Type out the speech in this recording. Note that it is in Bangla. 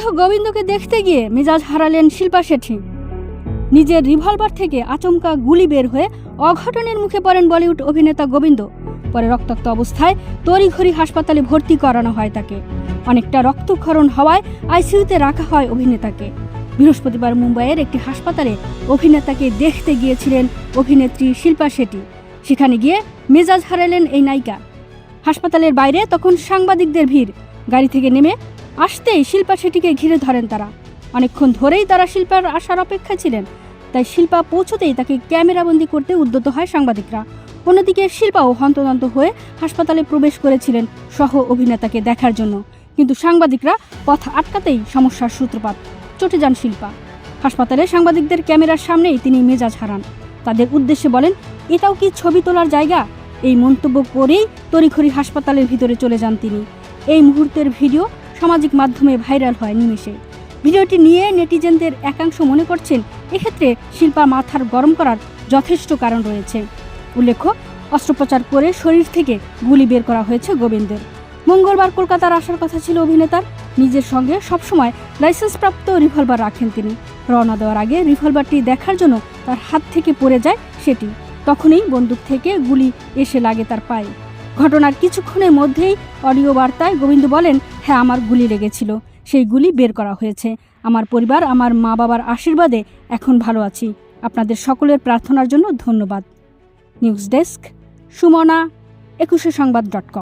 অভিনেতা গোবিন্দকে দেখতে গিয়ে মেজাজ হারালেন শিল্পা শেঠি। নিজের রিভলভার থেকে আচমকা গুলি বের হয়ে অঘটনের মুখে পড়েন বলিউড অভিনেতা গোবিন্দ। পরে রক্তাক্ত অবস্থায় তড়িঘড়ি হাসপাতালে ভর্তি করানো হয় তাকে। অনেকটা রক্তক্ষরণ হওয়ায় আইসিইউতে রাখা হয় অভিনেতাকে। বৃহস্পতিবার মুম্বাইয়ের একটি হাসপাতালে অভিনেতাকে দেখতে গিয়েছিলেন অভিনেত্রী শিল্পা শেঠি। সেখানে গিয়ে মেজাজ হারালেন এই নায়িকা। হাসপাতালের বাইরে তখন সাংবাদিকদের ভিড়। গাড়ি থেকে নেমে আসতেই শিল্পা শেঠিকে ঘিরে ধরেন তারা। অনেকক্ষণ ধরেই তারা শিল্পার আসার অপেক্ষা ছিলেন। তাই শিল্পা পৌঁছতেই তাকে ক্যামেরাবন্দি করতে উদ্যত হয় সাংবাদিকরা। অন্যদিকে শিল্পাও হন্তদন্ত হয়ে হাসপাতালে প্রবেশ করেছিলেন সহ অভিনেতাকে দেখার জন্য। কিন্তু সাংবাদিকরা পথ আটকাতেই সমস্যার সূত্রপাত। চটে যান শিল্পা। হাসপাতালে সাংবাদিকদের ক্যামেরার সামনেই তিনি মেজাজ হারান। তাদের উদ্দেশ্যে বলেন, এটাও কি ছবি তোলার জায়গা? এই মন্তব্য করেই তড়িঘড়ি হাসপাতালের ভিতরে চলে যান তিনি। এই মুহূর্তের ভিডিও সামাজিক মাধ্যমে ভাইরাল হয় নিমেষে। ভিডিওটি নিয়ে নেটিজেনদের একাংশ মনে করছেন, এক্ষেত্রে শিল্পা মাথার গরম করার যথেষ্ট কারণ রয়েছে। উল্লেখ্য, অস্ত্রোপচার করে শরীর থেকে গুলি বের করা হয়েছে গোবিন্দের। মঙ্গলবার কলকাতার আসার কথা ছিল অভিনেতার। নিজের সঙ্গে সবসময় লাইসেন্সপ্রাপ্ত রিভলভার রাখেন তিনি। রওনা দেওয়ার আগে রিভলভারটি দেখার জন্য তার হাত থেকে পড়ে যায় সেটি। তখনই বন্দুক থেকে গুলি এসে লাগে তার পায়ে। ঘটনার কিছুক্ষণের মধ্যেই অডিও বার্তায় গোবিন্দ বলেন হ্যাঁ আমার গুলি লেগেছিল। সেই গুলি বের করা হয়েছে। আমার পরিবার, আমার মা বাবার আশীর্বাদে এখন ভালো আছি। আপনাদের সকলের প্রার্থনার জন্য ধন্যবাদ। নিউজ ডেস্ক, সুমনা, একুশে সংবাদ ডট কম।